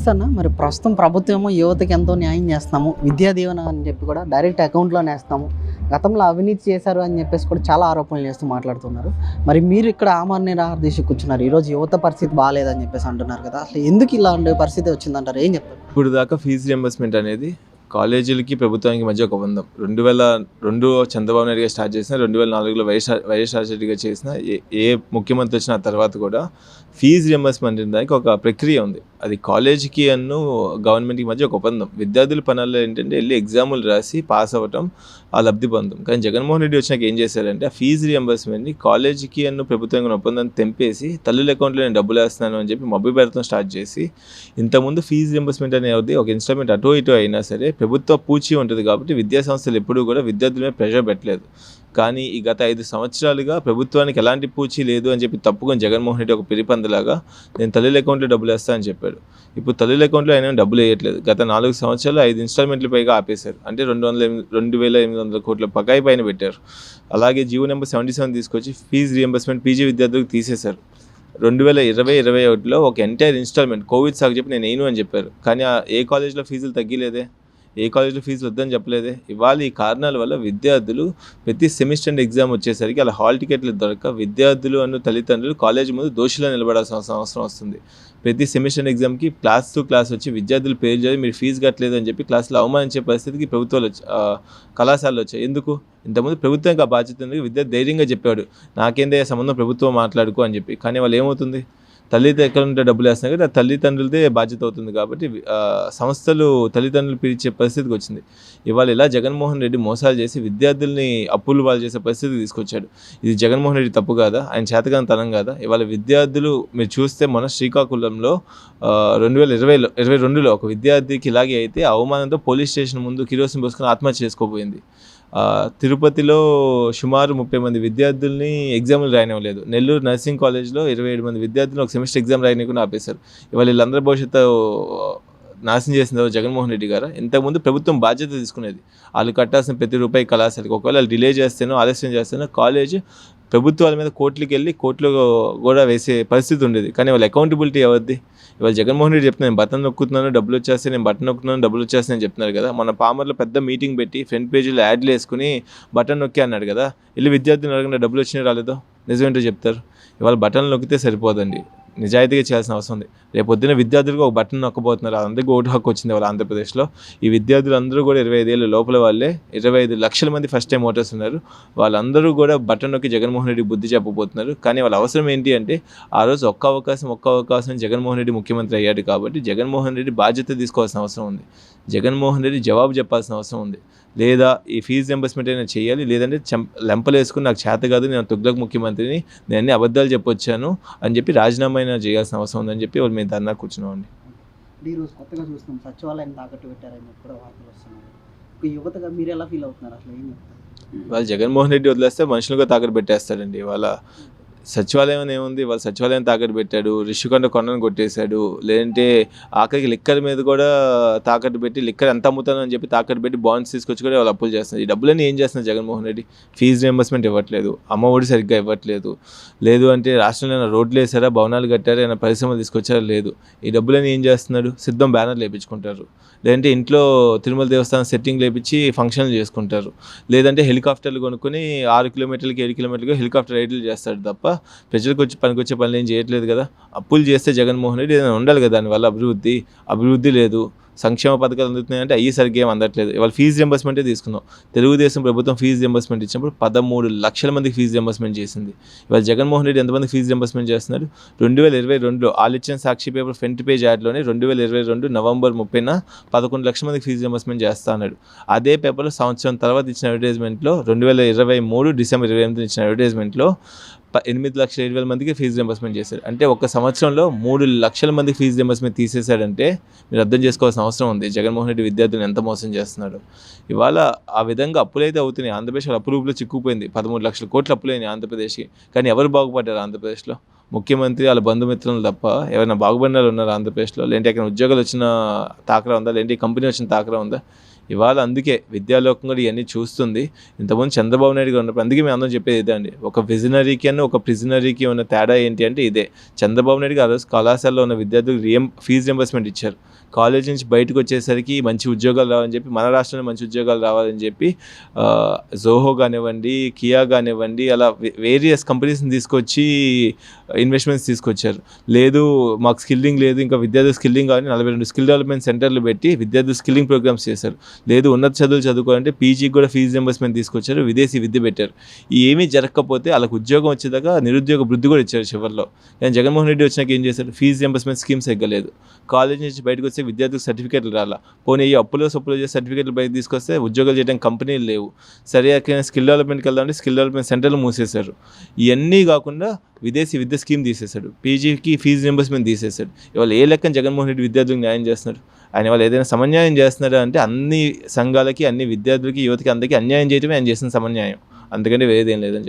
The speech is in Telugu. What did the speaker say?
నమస్తే అన్న మరి ప్రస్తుతం ప్రభుత్వం ఏమో యువతకి ఎంతో న్యాయం చేస్తాము విద్యా దీవెన అని చెప్పి కూడా డైరెక్ట్ అకౌంట్లో వేస్తాము. గతంలో అవినీతి చేశారు అని చెప్పేసి కూడా చాలా ఆరోపణలు చేస్తూ మాట్లాడుతున్నారు. మరి మీరు ఇక్కడ ఆమరణ నిరాహార దీక్ష కూర్చున్నారు. ఈరోజు యువత పరిస్థితి బాగాలేదని చెప్పేసి అంటున్నారు కదా. అసలు ఎందుకు ఇలాంటి పరిస్థితి వచ్చిందంటారు? ఏం చెప్తారు? ఇప్పుడు దాకా ఫీజు రియంబర్స్మెంట్ అనేది కాలేజీలకి ప్రభుత్వానికి మధ్య ఒక బంధం. రెండు వేల రెండు చంద్రబాబు నాయుడు గారు స్టార్ట్ చేసిన రెండు వేల నాలుగులో వైఎస్ఆర్ వైఎస్ఆర్ రాజశేఖర్ గారు చేసిన ఏ ఏ ముఖ్యమంత్రి వచ్చిన తర్వాత కూడా ఫీజు రియంబర్స్మెంట్ దానికి ఒక ప్రక్రియ ఉంది. అది కాలేజీకి అన్ను గవర్నమెంట్కి మధ్య ఒక ఒప్పందం. విద్యార్థుల పనుల్లో ఏంటంటే వెళ్ళి ఎగ్జాములు రాసి పాస్ అవ్వటం ఆ లబ్ధి పొందం కానీ జగన్మోహన్ రెడ్డి వచ్చినాక ఏం చేశారంటే ఆ ఫీజు రియంబర్స్మెంట్ని కాలేజీకి అన్ను ప్రభుత్వంగా ఒప్పందాన్ని తెంపేసి తల్లుల అకౌంట్లో నేను డబ్బులు వేస్తున్నాను అని చెప్పి మబ్బు పెడతాం స్టార్ట్ చేసి ఇంతకుముందు ఫీజు రియంబర్స్మెంట్ అనేది ఒక ఇన్స్టాల్మెంట్ అటు ఇటు అయినా సరే ప్రభుత్వ పూచి ఉంటుంది కాబట్టి విద్యా సంస్థలు ఎప్పుడూ కూడా విద్యార్థుల మీద ప్రెషర్ పెట్టలేదు. కానీ ఈ గత ఐదు సంవత్సరాలుగా ప్రభుత్వానికి ఎలాంటి పూచి లేదు అని చెప్పి తప్పుకొని జగన్మోహన్ రెడ్డి ఒక పిరిపందలాగా నేను తల్లుల అకౌంట్లో డబ్బులు వేస్తా అని చెప్పాడు. ఇప్పుడు తల్లుల అకౌంట్లో ఆయన డబ్బులు వేయట్లేదు. గత నాలుగు సంవత్సరాలు ఐదు ఇన్స్టాల్మెంట్లు పైగా ఆపేశారు. అంటే రెండు వందల ఎనిమిది రెండు వేల ఎనిమిది వందల కోట్ల పకాయి పైన పెట్టారు. అలాగే జీవో నెంబర్ సెవెంటీ సెవెన్ తీసుకొచ్చి ఫీజు రియంబర్స్మెంట్ పీజీ విద్యార్థులకు తీసేశారు. రెండు వేల ఇరవై ఇరవై ఒకటిలో ఒక ఎంటైర్ ఇన్స్టాల్మెంట్ కోవిడ్ సాగు చెప్పి నేను వేయను అని చెప్పారు. కానీ ఏ కాలేజ్లో ఫీజులు తగ్గిలేదే? ఏ కాలేజ్లో ఫీజు వద్దని చెప్పలేదే. ఇవాళ ఈ కారణాల వల్ల విద్యార్థులు ప్రతి సెమిస్టర్ ఎగ్జామ్ వచ్చేసరికి అలా హాల్ టికెట్లు దొరక విద్యార్థులు అన్న తల్లిదండ్రులు కాలేజీ ముందు దోషులు నిలబడాల్సిన అవసరం వస్తుంది. ప్రతి సెమిస్టర్ ఎగ్జామ్కి క్లాస్ టు క్లాస్ వచ్చి విద్యార్థులు పేరు చదివి మీరు ఫీజు కట్టలేదు అని చెప్పి క్లాస్లో అవమానించే పరిస్థితికి ప్రభుత్వాలు వచ్చి కళాశాలలు వచ్చాయి. ఎందుకు? ఇంతకుముందు ప్రభుత్వానికి ఆ బాధ్యత ఉంది విద్యార్థి ధైర్యంగా చెప్పాడు. నాకేందే సంబంధం ప్రభుత్వం మాట్లాడుకో అని చెప్పి. కానీ వాళ్ళు ఏమవుతుంది తల్లి ఎక్కడ ఉంటే డబ్బులు వేస్తున్నారు కదా తల్లిదండ్రులదే బాధ్యత అవుతుంది కాబట్టి సంస్థలు తల్లిదండ్రులు పిలిచే పరిస్థితికి వచ్చింది. ఇవాళ ఇలా జగన్మోహన్ రెడ్డి మోసాలు చేసి విద్యార్థుల్ని అప్పులు వాళ్ళు చేసే పరిస్థితికి తీసుకొచ్చాడు. ఇది జగన్మోహన్ రెడ్డి తప్పు కాదా? ఆయన చేతగాని తనం కాదా? ఇవాళ విద్యార్థులు మీరు చూస్తే మన శ్రీకాకుళంలో రెండు వేల ఇరవైలో ఇరవై రెండులో ఒక విద్యార్థికి ఇలాగే అయితే అవమానంతో పోలీస్ స్టేషన్ ముందు కిరోసిన్ పోసుకొని ఆత్మహత్య చేసుకోబోయింది. తిరుపతిలో సుమారు ముప్పై మంది విద్యార్థుల్ని ఎగ్జామ్లు రాయనివ్వలేదు. నెల్లూరు నర్సింగ్ కాలేజ్లో ఇరవై ఏడు మంది విద్యార్థులు ఒక సెమిస్టర్ ఎగ్జామ్ రాయనికుండా ఆపేశారు. ఇవాళ వీళ్ళందరి భవిష్యత్తు నాశనం చేసిన ఎవరు? జగన్మోహన్ రెడ్డి గారు? ఇంతకుముందు ప్రభుత్వం బాధ్యత తీసుకునేది. వాళ్ళు కట్టాల్సిన ప్రతి రూపాయి కళాశాలకు ఒకవేళ డిలే చేస్తేనో ఆలస్యం చేస్తేనో కాలేజ్ ప్రభుత్వాల మీద కోర్టులకు వెళ్ళి కోర్టులో కూడా వేసే పరిస్థితి ఉండేది. కానీ వాళ్ళ అకౌంటబిలిటీ ఎవరిది? ఇవాళ జగన్మోహన్ రెడ్డి చెప్తున్నాను నేను బటన్ నొక్కుతున్నాను డబ్బులు వచ్చేస్తే నేను బటన్ నొక్కుతున్నాను డబ్బులు వచ్చేస్తాయని చెప్తున్నారు కదా. మన పామర్లో పెద్ద మీటింగ్ పెట్టి ఫ్రంట్ పేజీలో యాడ్లు వేసుకుని బటన్ నొక్కి అన్నాడు కదా. వెళ్ళి విద్యార్థులు అడగకుండా డబ్బులు వచ్చినా రాలేదో? నిజమేంటో చెప్తారు. ఇవాళ బటన్ నొక్కితే సరిపోదండి. నిజాయితీగా చేయాల్సిన అవసరం ఉంది. రేపు పొద్దున విద్యార్థులకు ఒక బటన్ నొక్కబోతున్నారు. అందరికీ ఓటు హక్కు వచ్చింది వాళ్ళ ఆంధ్రప్రదేశ్లో. ఈ విద్యార్థులు అందరూ కూడా ఇరవై ఐదేళ్ళ లోపల వాళ్ళే. ఇరవై ఐదు లక్షల మంది ఫస్ట్ టైం ఓటర్స్ ఉన్నారు. వాళ్ళందరూ కూడా బటన్ నొక్కి జగన్మోహన్ రెడ్డి బుద్ధి చెప్పబోతున్నారు. కానీ వాళ్ళ అవసరం ఏంటి అంటే ఆ రోజు ఒక్క అవకాశం ఒక్క అవకాశం జగన్మోహన్ రెడ్డి ముఖ్యమంత్రి అయ్యాడు కాబట్టి జగన్మోహన్ రెడ్డి బాధ్యత తీసుకోవాల్సిన అవసరం ఉంది. జగన్మోహన్ రెడ్డి జవాబు చెప్పాల్సిన అవసరం ఉంది. లేదా ఈ ఫీజు రింబర్స్మెంట్ అయినా చేయాలి లేదంటే చెం లెంపలు వేసుకుని నాకు చేత కాదు నేను తుగ్లక్ ముఖ్యమంత్రిని నేను అన్ని అబద్ధాలు చెప్పొచ్చాను అని చెప్పి రాజీనామా అయినా చేయాల్సిన అవసరం ఉందని చెప్పి వాళ్ళు మేము ధర్నా కూర్చున్నామండి. ఈరోజు కొత్తగా చూస్తున్నాం సచివాలయం తాకట్టు పెట్టారని కూడా వార్తలు వస్తున్నాయి. యువతగా మీరు ఎలా ఫీల్ అవుతున్నారు? అసలు ఏం చెప్తారు? వాళ్ళు జగన్మోహన్ రెడ్డి వదిలేస్తే మనుషులుగా తాకట్టు పెట్టేస్తాడండి వాళ్ళ సచివాలయం ఏముంది? వాళ్ళు సచివాలయం తాకట్టు పెట్టాడు రిషికొండ కొండను కొట్టేశాడు లేదంటే ఆఖరికి లిక్కర్ మీద కూడా తాకట్టు పెట్టి లిక్కర్ ఎంత అమ్ముతాను అని చెప్పి తాకట్టు పెట్టి బాండ్స్ తీసుకొచ్చి కూడా వాళ్ళు అప్పులు చేస్తున్నారు. ఈ డబ్బులన్నీ ఏం చేస్తున్నారు జగన్మోహన్ రెడ్డి? ఫీజు రియంబర్స్మెంట్ ఇవ్వట్లేదు అమ్మ ఒడి సరిగ్గా ఇవ్వట్లేదు. లేదు అంటే రాష్ట్రంలో ఏమైనా రోడ్లు వేసారా భవనాలు కట్టారా ఏమైనా పరిశ్రమలు తీసుకొచ్చారా? లేదు. ఈ డబ్బులన్నీ ఏం చేస్తున్నాడు? సిద్ధం బ్యానర్లు వేయించుకుంటారు లేదంటే ఇంట్లో తిరుమల దేవస్థానం సెట్టింగ్ లేపించి ఫంక్షన్లు చేసుకుంటారు. లేదంటే హెలికాప్టర్లు కొనుక్కొని ఆరు కిలోమీటర్లకి ఏడు కిలోమీటర్లకి హెలికాప్టర్ రైడ్లు చేస్తాడు తప్ప ప్రజలకు వచ్చి పనికొచ్చే పనులు ఏం చేయట్లేదు కదా. అప్పులు చేస్తే జగన్మోహన్ రెడ్డి ఏదైనా ఉండాలి కదా దానివల్ల అభివృద్ధి అభివృద్ధి లేదు. సంక్షేమ పథకాలు అందుతున్నాయంటే అయ్యే సరిగ్గా ఏం అందట్లేదు. ఇవాళ ఫీజు రింబర్స్మెంటే తీసుకుందాం. తెలుగుదేశం ప్రభుత్వం ఫీజు రింబర్స్మెంట్ ఇచ్చినప్పుడు పదమూడు లక్షల మందికి ఫీజు రింబర్స్మెంట్ చేసింది. ఇవాళ జగన్మోహన్ రెడ్డి ఎంతమంది ఫీజు రింబర్స్మెంట్ చేస్తున్నారు రెండు వేల ఇరవై రెండులో ఆల్ ఇచ్చిన సాక్షి పేపర్ ఫ్రంట్ పేజ్ యాడ్లోనే రెండు వేల ఇరవై రెండు నవంబర్ ముప్పైన పదకొండు లక్షల మందికి ఫీజు రింబర్స్మెంట్ చేస్తా అన్నాడు. అదే పేపర్లో సంవత్సరం తర్వాత ఇచ్చిన అడ్వర్టైజ్మెంట్లో రెండు వేల ఇరవై మూడు డిసెంబర్ ఇరవై ఎనిమిది ఇచ్చిన అడ్వర్టైజ్మెంట్లో ఎనిమిది లక్షల ఏడు వేల మందికి ఫీజు రింబర్స్మెంట్ చేశారు. అంటే ఒక సంవత్సరంలో మూడు లక్షల మంది ఫీజు రింబర్స్మెంట్ తీసేశాడంటే మీరు అర్థం చేసుకోవాల్సిన అవసరం ఉంది. జగన్మోహన్ రెడ్డి విద్యార్థులను ఎంత మోసం చేస్తున్నాడు. ఇవాళ ఆ విధంగా అప్పులైతే అవుతున్నాయి. ఆంధ్రప్రదేశ్ అప్పు రూపులో చిక్కుపోయింది పదమూడు లక్షల కోట్లు అప్పులైన ఆంధ్రప్రదేశ్కి. కానీ ఎవరు బాగుపడ్డారు ఆంధ్రప్రదేశ్లో? ముఖ్యమంత్రి వాళ్ళ బంధుమిత్రులు తప్ప ఎవరైనా బాగుపడిన వాళ్ళు ఉన్నారు ఆంధ్రప్రదేశ్లో? లేదంటే ఎక్కడ ఉద్యోగాలు వచ్చిన తాకరా ఉందా? లేదంటే కంపెనీ వచ్చిన తాకరా ఉందా? ఇవాళ అందుకే విద్యాలోకం కూడా ఇవన్నీ చూస్తుంది. ఇంతకుముందు చంద్రబాబు నాయుడు గారు ఉన్నప్పుడు అందుకే మేము అందరం చెప్పేది ఇదే అండి. ఒక విజనరీకి అని ఒక ప్రిజనరీకి ఉన్న తేడా ఏంటి అంటే ఇదే. చంద్రబాబు నాయుడు గారు ఆ రోజు కళాశాలలో ఉన్న విద్యార్థులకు రియం ఫీజు రింబర్స్మెంట్ ఇచ్చారు. కాలేజ్ నుంచి బయటకు వచ్చేసరికి మంచి ఉద్యోగాలు రావాలని చెప్పి మన రాష్ట్రంలో మంచి ఉద్యోగాలు రావాలని చెప్పి జోహో కానివ్వండి కియా కానివ్వండి అలా వేరియస్ కంపెనీస్ని తీసుకొచ్చి ఇన్వెస్ట్మెంట్స్ తీసుకొచ్చారు. లేదు మాకు స్కిల్లింగ్ లేదు ఇంకా విద్యార్థి స్కిల్లింగ్ కానీ నలభై రెండు స్కిల్ డెవలప్మెంట్ సెంటర్లు పెట్టి విద్యార్థి స్కిల్లింగ్ ప్రోగ్రామ్స్ చేశారు. లేదు ఉన్నత చదువులు చదువుకోవాలంటే పీజీకి కూడా ఫీజు రింబర్స్మెంట్ తీసుకొచ్చారు విదేశీ విద్య పెట్టారు. ఏమీ జరగకపోతే వాళ్ళకి ఉద్యోగం వచ్చేదాకా నిరుద్యోగ వృద్ధి కూడా ఇచ్చారు చివరిలో. కానీ జగన్మోహన్ రెడ్డి వచ్చినాక ఏం చేశారు ఫీజు రింబర్స్మెంట్ స్కీమ్స్ ఎగ్గలేదు కాలేజ్ నుంచి బయటకు వస్తే విద్యార్థులకు సర్టిఫికేట్లు రాలా. పోనీ ఈ అప్పులో సప్పులో చేసి సర్టిఫికేట్లు బయట తీసుకొస్తే ఉద్యోగాలు చేయడానికి కంపెనీలు లేవు. సరే స్కిల్ డెవలప్మెంట్కి వెళ్దామంటే స్కిల్ డెవలప్మెంట్ సెంటర్లు మూసేశారు. ఇవన్నీ కాకుండా విదేశీ విద్య స్కీమ్ తీసేశాడు. పీజీకి ఫీజు రింబర్స్మెంట్ తీసేశాడు. ఇవాళ ఏ లెక్కన జగన్మోహన్ రెడ్డి విద్యార్థులకు న్యాయం చేస్తున్నారు ఆయన వాళ్ళు ఏదైనా సమన్యాయం చేస్తున్నారా అంటే అన్ని సంఘాలకి అన్ని విద్యార్థులకి యువతకి అందరికీ అన్యాయం చేయటమే ఆయన చేసిన సమన్యాయం. అందుకని వేరేదేం లేదని చెప్పి